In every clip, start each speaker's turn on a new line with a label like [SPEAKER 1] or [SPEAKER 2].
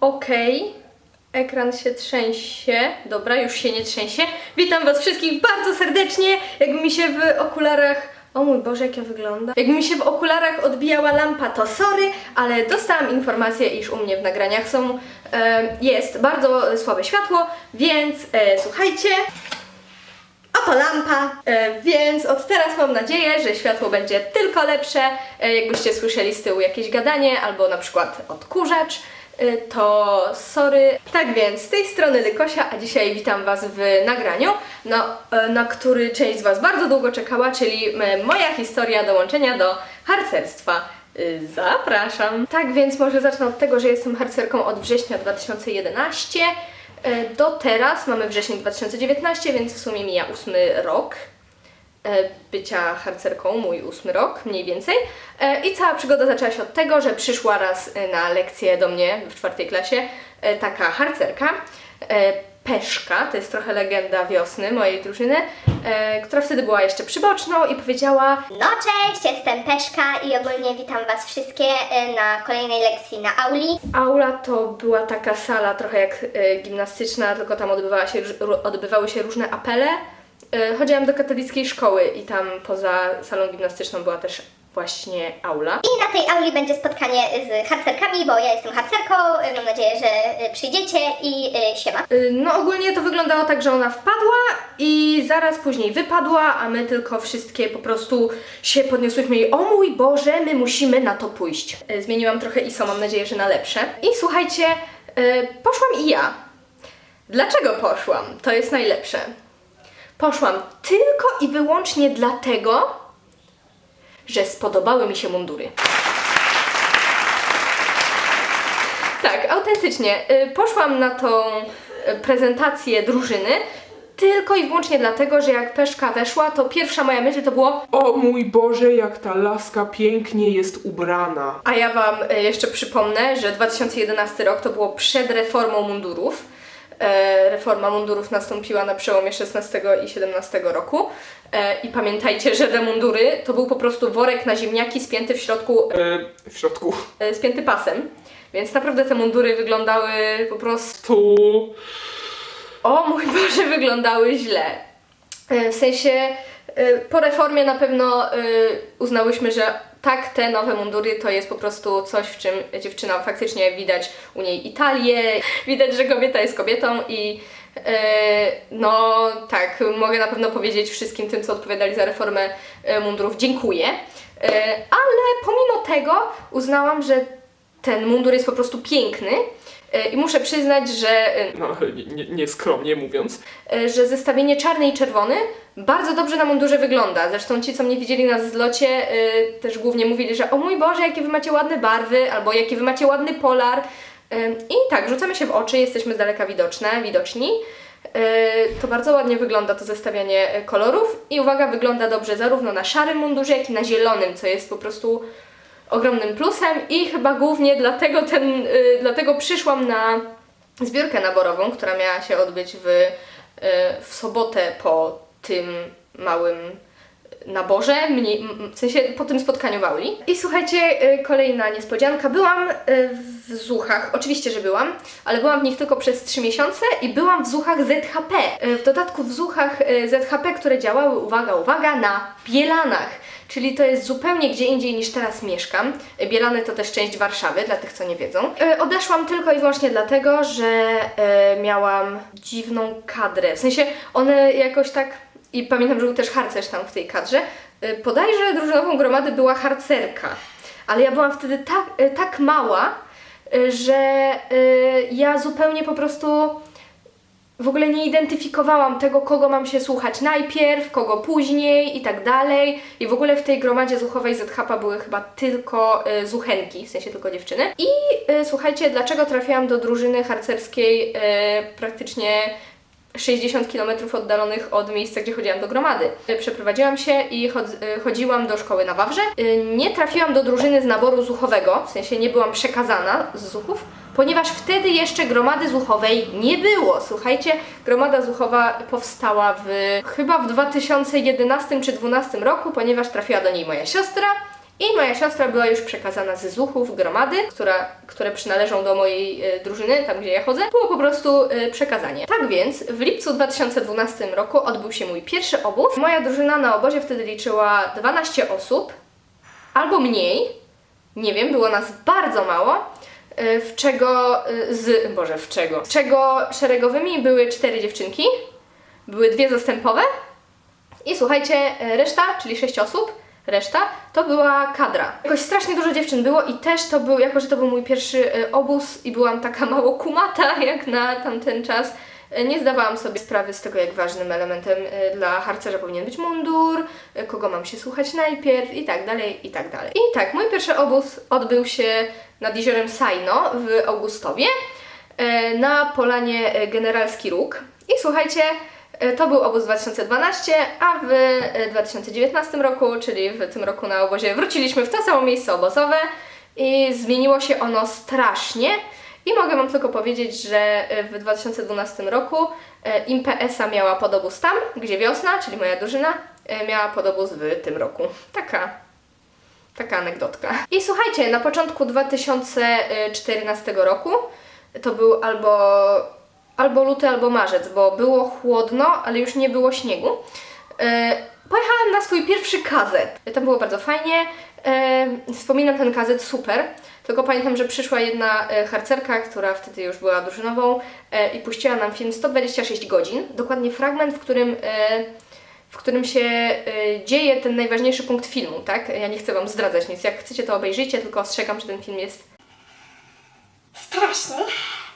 [SPEAKER 1] Okej. Ekran się trzęsie. Dobra, już się nie trzęsie. Witam Was wszystkich bardzo serdecznie. Jakby mi się w okularach. O mój Boże, jak ja wyglądam. Jakby mi się w okularach odbijała lampa, to sorry, ale dostałam informację, iż u mnie w nagraniach są. E, jest bardzo słabe światło, więc e, słuchajcie. Oto lampa, e, więc od teraz mam nadzieję, że światło będzie tylko lepsze. E, jakbyście słyszeli z tyłu jakieś gadanie albo na przykład odkurzacz, to sorry. Tak więc z tej strony Lykosia, a dzisiaj witam Was w nagraniu, no, e, na który część z Was bardzo długo czekała, czyli e, moja historia dołączenia do harcerstwa. Y, Zapraszam. Tak więc może zacznę od tego, że jestem harcerką od września 2011 e, do teraz. Mamy wrzesień 2019, więc w sumie mija ósmy rok bycia harcerką, mój ósmy rok mniej więcej. E, I cała przygoda zaczęła się od tego, że przyszła raz e, na lekcję do mnie w czwartej klasie e, taka harcerka. e, Peszka, to jest trochę legenda wiosny mojej drużyny, e, która wtedy była jeszcze przyboczną i powiedziała
[SPEAKER 2] No cześć, jestem Peszka i ogólnie witam Was wszystkie e, na kolejnej lekcji na auli.
[SPEAKER 1] Aula to była taka sala trochę jak e, gimnastyczna, tylko tam odbywała się, odbywały się różne apele. E, chodziłam do katolickiej szkoły i tam poza salą gimnastyczną była też właśnie aula.
[SPEAKER 2] I na tej auli będzie spotkanie z harcerkami, bo ja jestem harcerką, e, mam nadzieję, że e, przyjdziecie i siema.
[SPEAKER 1] No ogólnie to wyglądało tak, że ona wpadła i zaraz później wypadła, a my tylko wszystkie po prostu się podniosłyśmy i o mój Boże, my musimy na to pójść. Zmieniłam trochę ISO, mam nadzieję, że na lepsze. I słuchajcie, poszłam i ja. Dlaczego poszłam? To jest najlepsze. Poszłam tylko i wyłącznie dlatego, że spodobały mi się mundury. Tak, autentycznie. Y, Poszłam na tą y, prezentację drużyny tylko i wyłącznie dlatego, że jak Peszka weszła, to pierwsza moja myśl to było
[SPEAKER 3] O mój Boże, jak ta laska pięknie jest ubrana.
[SPEAKER 1] A ja Wam e, jeszcze przypomnę, że 2011 rok to było przed reformą mundurów. E, Reforma mundurów nastąpiła na przełomie 16 i 17 roku. E, I pamiętajcie, że te mundury to był po prostu worek na ziemniaki spięty w środku,
[SPEAKER 3] E, w środku.
[SPEAKER 1] spięty pasem. Więc naprawdę te mundury wyglądały po prostu
[SPEAKER 3] Tu.
[SPEAKER 1] o mój Boże, wyglądały źle. W sensie po reformie na pewno uznałyśmy, że tak, te nowe mundury to jest po prostu coś, w czym dziewczyna faktycznie widać u niej Italię, widać, że kobieta jest kobietą i e, no tak, mogę na pewno powiedzieć wszystkim tym, co odpowiadali za reformę e, mundurów, dziękuję. E, Ale pomimo tego uznałam, że ten mundur jest po prostu piękny i muszę przyznać, że e,
[SPEAKER 3] No, nie, nie, nieskromnie mówiąc.
[SPEAKER 1] e, że zestawienie czarny i czerwony bardzo dobrze na mundurze wygląda. Zresztą ci, co mnie widzieli na zlocie, e, też głównie mówili, że o mój Boże, jakie wy macie ładne barwy, albo jakie wy macie ładny polar. E, I tak, rzucamy się w oczy, jesteśmy z daleka widoczne, widoczni. E, To bardzo ładnie wygląda to zestawianie e, kolorów i uwaga, wygląda dobrze zarówno na szarym mundurze, jak i na zielonym, co jest po prostu ogromnym plusem i chyba głównie dlatego ten, y, dlatego przyszłam na zbiórkę naborową, która miała się odbyć w, y, w sobotę po tym małym naborze, mniej, w sensie po tym spotkaniu w auli. I słuchajcie, y, kolejna niespodzianka. Byłam y, w Zuchach, oczywiście, że byłam, ale byłam w nich tylko przez 3 miesiące i byłam w Zuchach ZHP. Y, W dodatku w Zuchach y, ZHP, które działały, uwaga, uwaga, na Bielanach. Czyli to jest zupełnie gdzie indziej niż teraz mieszkam. Bielany to też część Warszawy, dla tych, co nie wiedzą. Y, Odeszłam tylko i wyłącznie dlatego, że y, miałam dziwną kadrę. W sensie one jakoś tak i pamiętam, że był też harcerz tam w tej kadrze. Podajże drużynową gromady była harcerka, ale ja byłam wtedy tak, tak mała, że ja zupełnie po prostu w ogóle nie identyfikowałam tego, kogo mam się słuchać najpierw, kogo później i tak dalej. I w ogóle w tej gromadzie zuchowej ZHP były chyba tylko y, zuchenki, w sensie tylko dziewczyny. I y, słuchajcie, dlaczego trafiłam do drużyny harcerskiej y, praktycznie 60 km oddalonych od miejsca, gdzie chodziłam do gromady. Przeprowadziłam się i y, chodziłam do szkoły na Wawrze. Y, Nie trafiłam do drużyny z naboru zuchowego, w sensie nie byłam przekazana z zuchów, ponieważ wtedy jeszcze gromady zuchowej nie było. Słuchajcie, gromada zuchowa powstała w chyba w 2011 czy 2012 roku, ponieważ trafiła do niej moja siostra I moja siostra była już przekazana z Zuchów gromady, która, które przynależą do mojej e, drużyny, tam gdzie ja chodzę. Było po prostu e, przekazanie. Tak więc w lipcu 2012 roku odbył się mój pierwszy obóz. Moja drużyna na obozie wtedy liczyła 12 osób, albo mniej. Nie wiem, było nas bardzo mało. e, W czego z. Boże, w czego? Z czego szeregowymi były cztery dziewczynki, były dwie zastępowe i słuchajcie, reszta, czyli sześć osób, reszta to była kadra. Jakoś strasznie dużo dziewczyn było i też to był, jako że to był mój pierwszy e, obóz i byłam taka mało kumata jak na tamten czas, e, nie zdawałam sobie sprawy z tego, jak ważnym elementem e, dla harcerza powinien być mundur, kogo mam się słuchać najpierw i tak dalej, i tak dalej. I tak, mój pierwszy obóz odbył się nad jeziorem Sajno w Augustowie na polanie Generalski Róg. I słuchajcie, to był obóz 2012, a w e, 2019 roku, czyli w tym roku na obozie, wróciliśmy w to samo miejsce obozowe i zmieniło się ono strasznie. I mogę Wam tylko powiedzieć, że e, w 2012 roku e, IMPS-a miała podobóz tam, gdzie wiosna, czyli moja drużyna, e, miała podobóz w tym roku. Taka Taka anegdotka. I słuchajcie, na początku 2014 roku to był albo, albo luty, albo marzec, bo było chłodno, ale już nie było śniegu. E, pojechałam na swój pierwszy kazet. Tam było bardzo fajnie. E, wspominam ten kazet super. Tylko pamiętam, że przyszła jedna e, harcerka, która wtedy już była drużynową e, i puściła nam film 126 godzin. Dokładnie fragment, w którym e, w którym się dzieje ten najważniejszy punkt filmu, tak? Ja nie chcę Wam zdradzać nic. Jak chcecie, to obejrzyjcie, tylko ostrzegam, że ten film jest.
[SPEAKER 2] Straszny.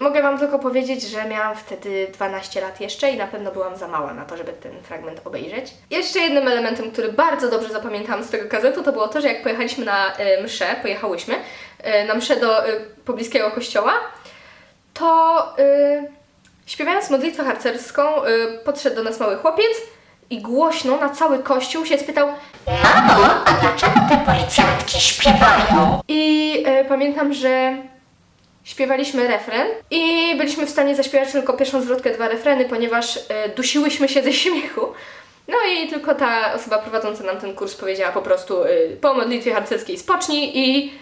[SPEAKER 1] Mogę Wam tylko powiedzieć, że miałam wtedy 12 lat jeszcze i na pewno byłam za mała na to, żeby ten fragment obejrzeć. Jeszcze jednym elementem, który bardzo dobrze zapamiętałam z tego kazetu, to było to, że jak pojechaliśmy na y, mszę, pojechałyśmy y, na mszę do y, pobliskiego kościoła, to śpiewając modlitwę harcerską, podszedł do nas mały chłopiec i głośno na cały kościół się spytał
[SPEAKER 4] Mamo, a dlaczego te policjantki śpiewają?
[SPEAKER 1] i pamiętam, że śpiewaliśmy refren i byliśmy w stanie zaśpiewać tylko pierwszą zwrotkę, dwa refreny, ponieważ y, dusiłyśmy się ze śmiechu. No i tylko ta osoba prowadząca nam ten kurs powiedziała po prostu y, po modlitwie harcerskiej spocznij i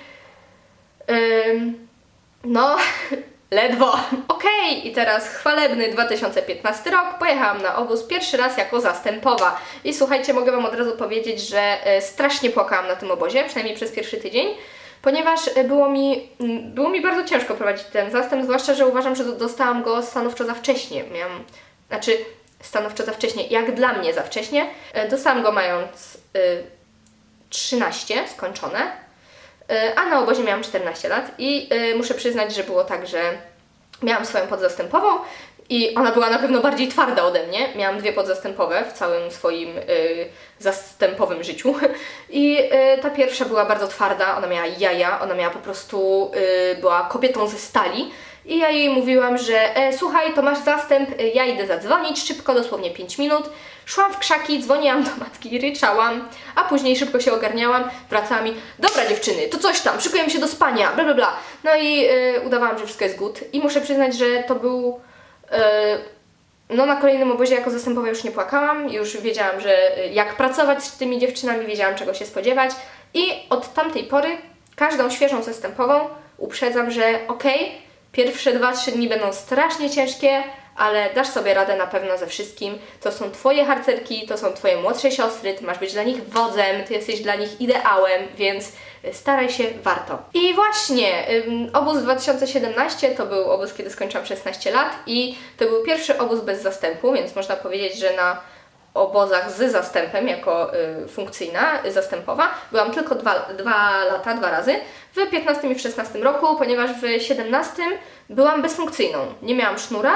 [SPEAKER 1] no, ledwo. Okej, i teraz chwalebny 2015 rok. Pojechałam na obóz pierwszy raz jako zastępowa. I słuchajcie, mogę Wam od razu powiedzieć, że e, strasznie płakałam na tym obozie, przynajmniej przez pierwszy tydzień, ponieważ e, było mi, m, było mi bardzo ciężko prowadzić ten zastęp, zwłaszcza, że uważam, że do- dostałam go stanowczo za wcześnie. Miałam, znaczy, stanowczo za wcześnie, jak dla mnie za wcześnie. E, Dostałam go mając y, 13 skończone, Y, a na obozie miałam 14 lat i y, muszę przyznać, że było tak, że miałam swoją podzastępową i ona była na pewno bardziej twarda ode mnie. Miałam dwie podzastępowe w całym swoim y, zastępowym życiu. I y, ta pierwsza była bardzo twarda, ona miała jaja, ona miała po prostu, y, była kobietą ze stali. I ja jej mówiłam, że e, słuchaj, to masz zastęp, y, ja idę zadzwonić, szybko, dosłownie 5 minut. Szłam w krzaki, dzwoniłam do matki, ryczałam, a później szybko się ogarniałam, wracałam i dobra dziewczyny, to coś tam, szykujemy się do spania, bla bla bla. No i y, udawałam, że wszystko jest good i muszę przyznać, że to był... Y, no na kolejnym obozie jako zastępowa już nie płakałam, już wiedziałam, że y, jak pracować z tymi dziewczynami, wiedziałam czego się spodziewać. I od tamtej pory każdą świeżą zastępową uprzedzam, że okej, pierwsze 2-3 dni będą strasznie ciężkie, ale dasz sobie radę na pewno ze wszystkim. To są Twoje harcerki, to są Twoje młodsze siostry, Ty masz być dla nich wodzem, Ty jesteś dla nich ideałem, więc y, staraj się, warto. I właśnie, obóz 2017 to był obóz, kiedy skończyłam 16 lat i to był pierwszy obóz bez zastępu, więc można powiedzieć, że na obozach z zastępem jako y, funkcyjna, y, zastępowa. Byłam tylko dwa, dwa lata, dwa razy, w 15 i w 16 roku, ponieważ w 17 byłam bezfunkcyjną. Nie miałam sznura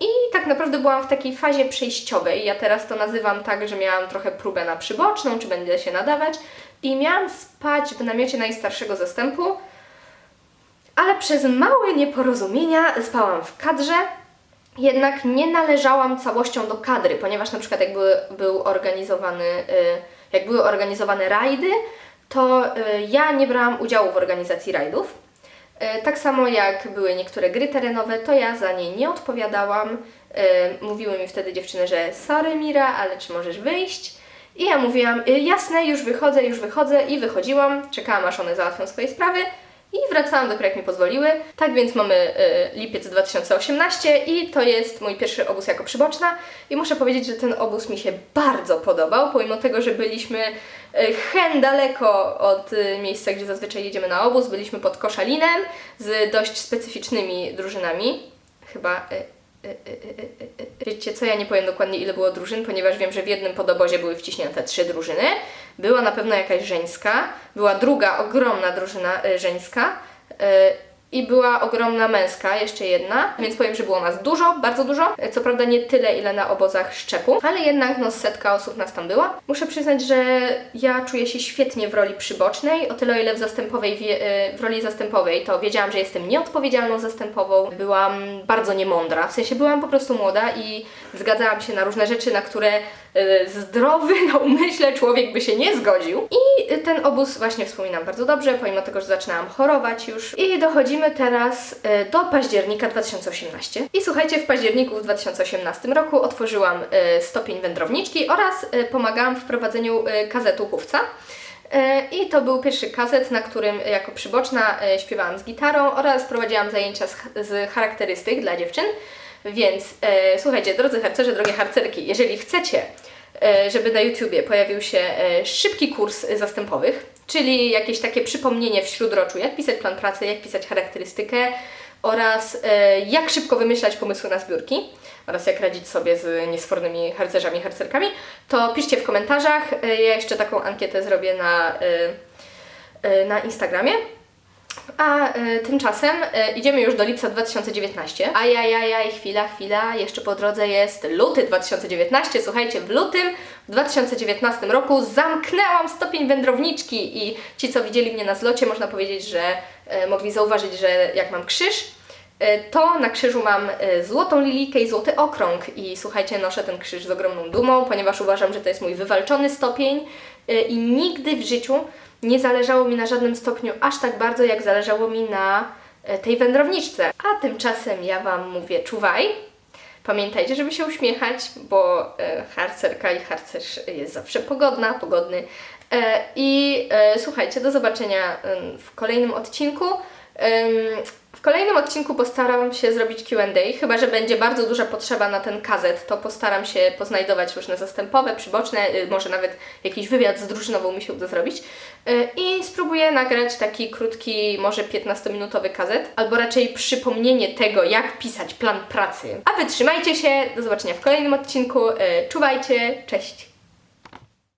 [SPEAKER 1] i tak naprawdę byłam w takiej fazie przejściowej. Ja teraz to nazywam tak, że miałam trochę próbę na przyboczną, czy będę się nadawać i miałam spać w namiocie najstarszego zastępu, ale przez małe nieporozumienia spałam w kadrze, jednak nie należałam całością do kadry, ponieważ na przykład jak były, był organizowany, y, jak były organizowane rajdy, to y, ja nie brałam udziału w organizacji rajdów. Y, Tak samo jak były niektóre gry terenowe, to ja za nie nie odpowiadałam. Y, Mówiły mi wtedy dziewczyny, że sorry Mira, ale czy możesz wyjść? I ja mówiłam, y, jasne, już wychodzę, już wychodzę i wychodziłam, czekałam aż one załatwią swoje sprawy i wracałam do kraju, jak mi pozwoliły. Tak więc mamy y, lipiec 2018 i to jest mój pierwszy obóz jako przyboczna i muszę powiedzieć, że ten obóz mi się bardzo podobał, pomimo tego, że byliśmy y, hen daleko od y, miejsca, gdzie zazwyczaj jedziemy na obóz, byliśmy pod Koszalinem z dość specyficznymi drużynami. Chyba y, Wiecie co, ja nie powiem dokładnie ile było drużyn, ponieważ wiem, że w jednym podobozie były wciśnięte trzy drużyny. Była na pewno jakaś żeńska, była druga ogromna drużyna y, żeńska y, i była ogromna męska, jeszcze jedna, więc powiem, że było nas dużo, bardzo dużo. Co prawda nie tyle, ile na obozach szczepu, ale jednak no setka osób nas tam była. Muszę przyznać, że ja czuję się świetnie w roli przybocznej, o tyle ile w zastępowej, y, w roli zastępowej to wiedziałam, że jestem nieodpowiedzialną zastępową, byłam bardzo niemądra, w sensie byłam po prostu młoda i zgadzałam się na różne rzeczy, na które y, zdrowy na umyśle człowiek by się nie zgodził. I ten obóz właśnie wspominam bardzo dobrze, pomimo tego, że zaczynałam chorować już. I dochodzimy teraz y, do października 2018. I słuchajcie, w październiku w 2018 roku otworzyłam y, stopień wędrowniczki oraz y, pomagałam w prowadzeniu y, kazetu chówca. I to był pierwszy kazet, na którym jako przyboczna śpiewałam z gitarą oraz prowadziłam zajęcia z, charakterystyk dla dziewczyn. Więc słuchajcie, drodzy harcerze, drogie harcerki, jeżeli chcecie, żeby na YouTubie pojawił się e, szybki kurs zastępowych, czyli jakieś takie przypomnienie w śródroczu, jak pisać plan pracy, jak pisać charakterystykę oraz e, jak szybko wymyślać pomysły na zbiórki oraz jak radzić sobie z niesfornymi harcerzami, harcerkami, to piszcie w komentarzach. E, Ja jeszcze taką ankietę zrobię na, e, e, na Instagramie. A e, tymczasem e, idziemy już do lipca 2019. Ajajajaj, chwila, chwila, jeszcze po drodze jest luty 2019. Słuchajcie, w lutym w 2019 roku zamknęłam stopień wędrowniczki i ci, co widzieli mnie na zlocie, można powiedzieć, że e, mogli zauważyć, że jak mam krzyż, to na krzyżu mam e, złotą lilikę i złoty okrąg i słuchajcie, noszę ten krzyż z ogromną dumą, ponieważ uważam, że to jest mój wywalczony stopień e, i nigdy w życiu nie zależało mi na żadnym stopniu aż tak bardzo, jak zależało mi na e, tej wędrowniczce. A tymczasem ja Wam mówię, czuwaj, Pamiętajcie, żeby się uśmiechać, bo e, harcerka i harcerz jest zawsze pogodna, pogodny. E, I e, słuchajcie, do zobaczenia w kolejnym odcinku. W kolejnym odcinku postaram się zrobić QA, chyba że będzie bardzo duża potrzeba na ten kazet, to postaram się poznajdować różne zastępowe, przyboczne, y, może nawet jakiś wywiad z drużynową mi się uda zrobić. Y, I spróbuję nagrać taki krótki, może 15-minutowy kazet, albo raczej przypomnienie tego, jak pisać plan pracy. A wy trzymajcie się, do zobaczenia w kolejnym odcinku, y, czuwajcie, cześć!